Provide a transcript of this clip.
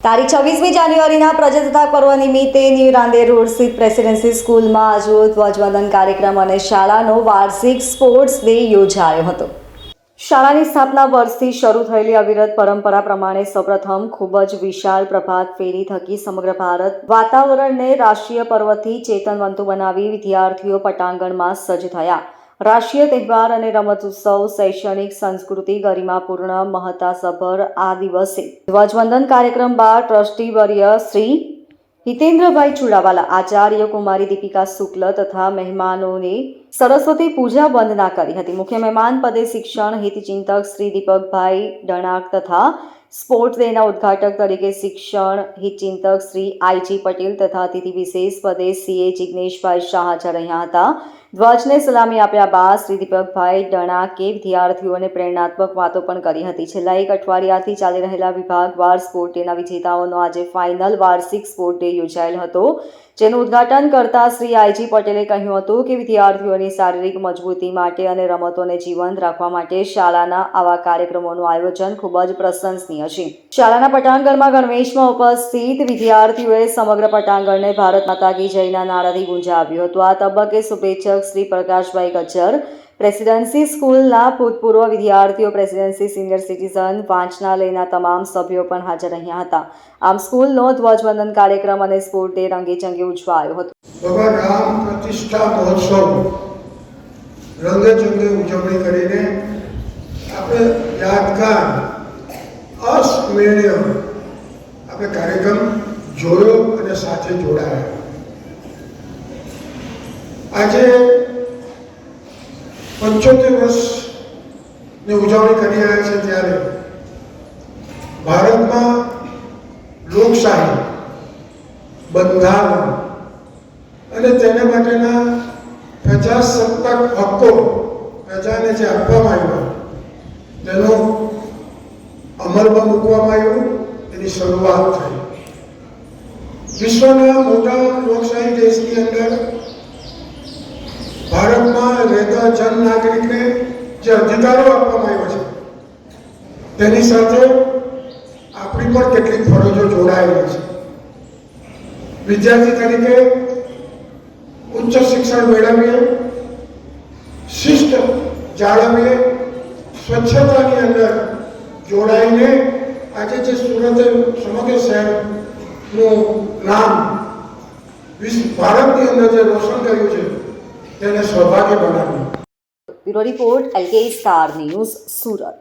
તારીખ છવ્વીસમી જાન્યુઆરીના પ્રજાસત્તાક પર્વ નિમિત્તે ન્યૂ રાંદેર રોડ સ્થિત પ્રેસિડેન્સી સ્કૂલમાં આજરોજ ધ્વજવંદન કાર્યક્રમ અને શાળાનો વાર્ષિક સ્પોર્ટ્સ ડે યોજાયો હતો. શાળાની સ્થાપના વર્ષથી શરૂ થયેલી અવિરત પરંપરા પ્રમાણે સૌપ્રથમ ખૂબ જ વિશાળ પ્રભાત ફેરી થકી સમગ્ર ભારત વાતાવરણને રાષ્ટ્રીય પર્વથી ચેતનવંતુ બનાવી વિદ્યાર્થીઓ પટાંગણમાં સજ્જ થયા. રાષ્ટ્રીય તહેવાર અને રમતોત્સવ શૈક્ષણિક સંસ્કૃતિ, ગરિમાપૂર્ણ મહત્તાસભર આ દિવસે ધ્વજવંદન કાર્યક્રમ બાદ ટ્રસ્ટી વર્ય શ્રી હિતેન્દ્રભાઈ ચુડાવાલા, આચાર્ય કુમારી દીપિકા શુક્લ તથા મહેમાનોને સરસ્વતી પૂજા વંદના કરી હતી. મુખ્ય મહેમાન પદે શિક્ષણ, હિતચિંતક શ્રી દીપકભાઈ ડણાક તથા સ્પોર્ટ્સ ડેના ઉદ્ઘાટક તરીકે શિક્ષણ હિતચિંતક શ્રી આઈજી પટેલ તથા અતિથિ વિશેષ પદે સીએ જિગ્નેશભાઈ શાહ હાજર રહ્યા હતા. ધ્વજને સલામી આપ્યા બાદ શ્રી દીપકભાઈ ડણાકે વિદ્યાર્થીઓને પ્રેરણાત્મક વાતો પણ કરી હતી. છેલ્લા એક અઠવાડિયાથી ચાલી રહેલા વિભાગવાર સ્પોર્ટ ડેના વિજેતાઓનો આજે ફાઇનલ વાર્ષિક સ્પોર્ટ ડે યોજાયેલ હતો. જેનું ઉદ્ઘાટન કરતા શ્રી આઈજી પટેલે કહ્યું હતું કે વિદ્યાર્થીઓની શારીરિક મજબૂતી માટે અને રમતોને જીવંત રાખવા માટે શાળાના આવા કાર્યક્રમોનું આયોજન ખૂબ જ પ્રશંસનીય છે. શાળાના પટાંગણમાં ગણવેશમાં ઉપસ્થિત વિદ્યાર્થીઓએ સમગ્ર પટાંગણને ભારત માતા કી જયના નારાથી ગુંજાવ્યું હતું. આ તબક્કે શુભેચ્છક શ્રી પ્રકાશભાઈ કચ્છર પ્રેસિડેન્સી સ્કૂલના ભૂતપૂર્વ વિદ્યાર્થીઓ, પ્રેસિડેન્સી સિનિયર સિટીઝન વાંચનાલયના તમામ સભ્યો પણ હાજર રહ્યા હતા. આમ સ્કૂલનો ધ્વજવંદન કાર્યક્રમ અને સ્પોર્ટ ડે રંગેચંગે ઉજવાયો હતો. પ્રતિષ્ઠા મહોત્સવ રંગચંગે ઉજવણી કરીને આપણે યાદગાર અસ્મરણીય આપણે કાર્યક્રમ જોયો અને સાથે જોડાયા. આજે પંચોતેર વર્ષની ઉજવણી કરી રહ્યા છે ત્યારે ભારતમાં લોકશાહી, બંધારણ અને તેને માટેના પ્રજાસત્તાક હક્કો પ્રજાને જે આપવામાં આવ્યા અમલમાં મૂકવામાં આવ્યું, એની શરૂઆત થઈ. વિશ્વના મોટા લોકશાહી દેશની અંદર ભારતમાં રહેતા જન નાગરિકને જે અધિકારો આપવામાં આવ્યા છે, તેની સાથે આપણી પણ કેટલીક ફરજો જોડાયેલી છે. વિદ્યાર્થી તરીકે ઉચ્ચ શિક્ષણ મેળવીએ શિસ્ત જાળવીએ, સ્વચ્છતાની અંદર જોડાઈને આજે જે સુરત સમગ્ર શહેરનું નામ વિશ્વ ભારતની અંદર જે રોશન કર્યું છે, તેને સૌભાગ્ય બનાવ્યું bureau report LK star news Surat.